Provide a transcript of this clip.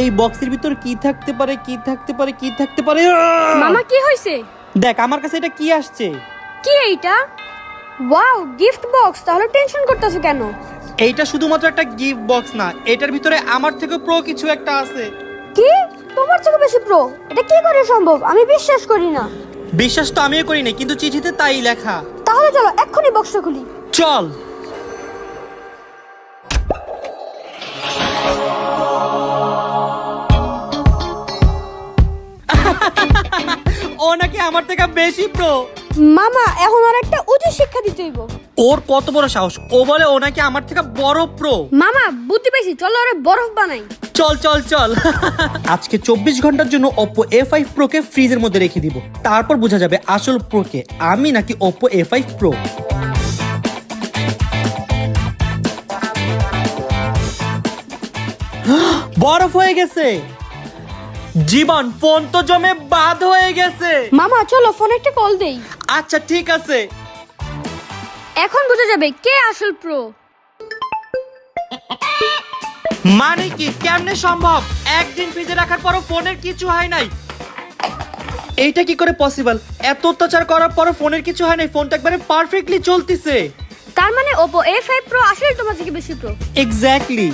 এই বক্সের ভিতর কি থাকতে পারে কি থাকতে পারে কি থাকতে পারে! মামা কি হয়েছে দেখ আমার কাছে এটা কি আসছে? কি এইটা? Wow gift box. তাহলে টেনশন করতেছো কেন? এইটা শুধুমাত্র একটা গিফট বক্স না এটার ভিতরে আমার থেকে প্রো কিছু একটা আছে। কি? তোমার থেকে বেশি প্রো? এটা কি করে সম্ভব? আমি বিশ্বাস করি না। বিশ্বাস তো আমিও করি না কিন্তু চিঠিতে তাই লেখা। তাহলে চলো এক্ষুনি বক্সটা খুলি। চল। ও নাকি আমার থেকে বেশি প্রো মামা এখন আর একটা উচিত শিক্ষা দিতে হইব। ওর কত বড় সাহস? ও বলে ও নাকি আমার থেকে বড় প্রো মামা বুদ্ধি পেয়েছি চলো আরে বরফ বানাই। চল চল চল। আজকে চব্বিশ ঘণ্টার জন্য ওপো এ ফাইভ প্রোকে ফ্রিজের মধ্যে রেখে দিব। তারপর বোঝা যাবে আসল প্রোকে আমি নাকি ওপো এ ফাইভ প্রো বরফ হয়ে গেছে। জীবন ফোন তো জমে বাদ হয়ে গেছে। মামা চলো ফোনে একটা কল দেই। আচ্ছা ঠিক আছে। এখন বোঝা যাবে কে আসল প্রো মানে কি কেমনে সম্ভব? একদিন ফ্রিজে রাখার পরও ফোনের কিছু হয় নাই। এইটা কি করে পসিবল এত অত্যাচার করার পরও ফোনের কিছু হয় নাই ফোনটা একবারে পারফেক্টলি চলতেছে। তার মানে ওপো এ ফাইভ প্রো আসলে তোমার থেকে বেশি প্রো এক্স্যাক্টলি